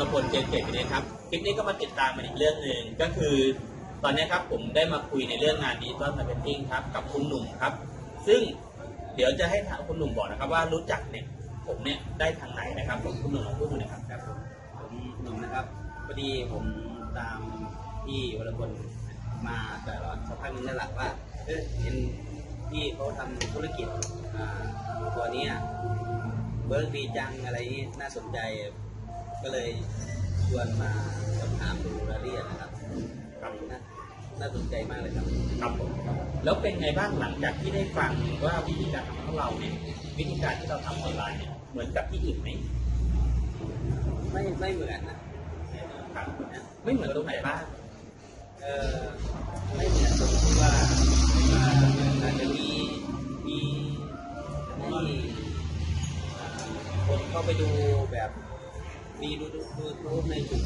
รพลเจนเจ็ดนะครับคลิปนี้ก็มาติดตามมาอีกเรื่องหนึ่งก็คือ ตอนนี้ครับผมได้มาคุยในเรื่องงานดิจิตอลมาร์เก็ตติ้งครับกับคุณหนุ่มครับ ซึ่งเดี๋ยวจะให้ทางคุณหนุ่มบอกนะครับ ว่ารู้จักเนี่ยผมเนี่ยได้ทางไหนนะครับผมคุณหนุ่มลองพูดดูหนะครับครับผมผมหนุ่มนะครับพอดีผมตามพี่วรพลมาแต่ละสักพักนึงแล้วล่ะว่าเออเห็นพี่เขาทำธุรกิจอ่าตัวเนี้ยเบิร์กดีจังอะไรน่าสนใจ ก็เลยชวนมาสอบถามดูรายละเอียดนะครับครับน่าน่าสนใจมากเลยครับ ครับผมแล้วเป็นไงบ้างหลังจากที่ได้ฟังว่าวิธีการทำของเราเนี่ยวิธีการที่เราทำออนไลน์เนี่ยเหมือนกับที่อื่นไหมไม่ไม่เหมือนนะครับไม่เหมือนตรงไหนบ้างเออไม่เหมือนตรงที่ว่าว่าอาจจะมีมีที่อ่าคนเข้าไปดูแบบ มีดูดูดูดูในจุด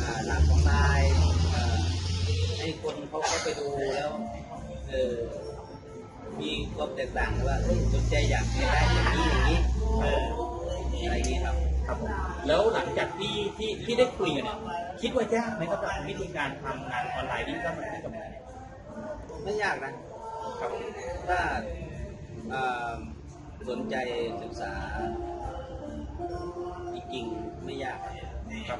อ่าหลักของไลน์อ่าให้คนเขาเข้าไปดูแล้วเออมีความแตกต่างว่าเฮ้ยสนใจอยากได้อย่างนี้อย่างนี้เอออะไรอย่างนี้ครับครับผมแล้วหลังจากที่ที่ที่ได้คุยกันเนี่ยคิดว่ายากไหมครับกับวิธีการทำงานออนไลน์ที่ก็มาที่กับเราเนี่ยไม่ยากนะครับถ้าเอ่อสนใจศึกษา ครับ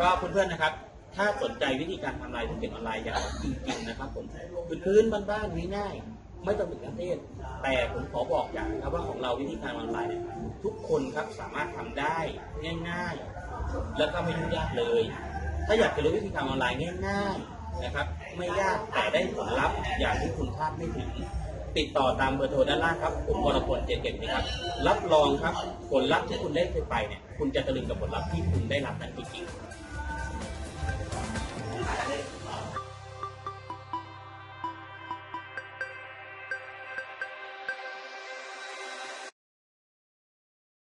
ก็เพื่อนๆนะครับ ถ้าสนใจวิธีการทำลายธุรกิจออนไลน์อย่างจริงๆนะครับผมพื้นๆบ้านๆง่ายๆไม่ต้องถึงประเทศ แต่ผมขอบอกอย่างนะครับว่าของเราวิธีการออนไลน์เนี่ยทุกคนครับสามารถทำได้ง่ายๆ แล้วก็ไม่ยุ่งยากเลย ถ้าอยากจะรู้วิธีการออนไลน์ง่ายๆนะครับ ไม่ยากแต่ได้ผลลัพธ์อย่างที่คุณคาดไม่ถึง ติดต่อตามเบอร์โทรด้านล่างครับผมวรพลเจนเก็บนะครับ รับรองครับผลลัพธ์ที่คุณได้ไปเนี่ยคุณจะตะลึงกับผลลัพธ์ที่คุณได้รับนั้นจริงๆ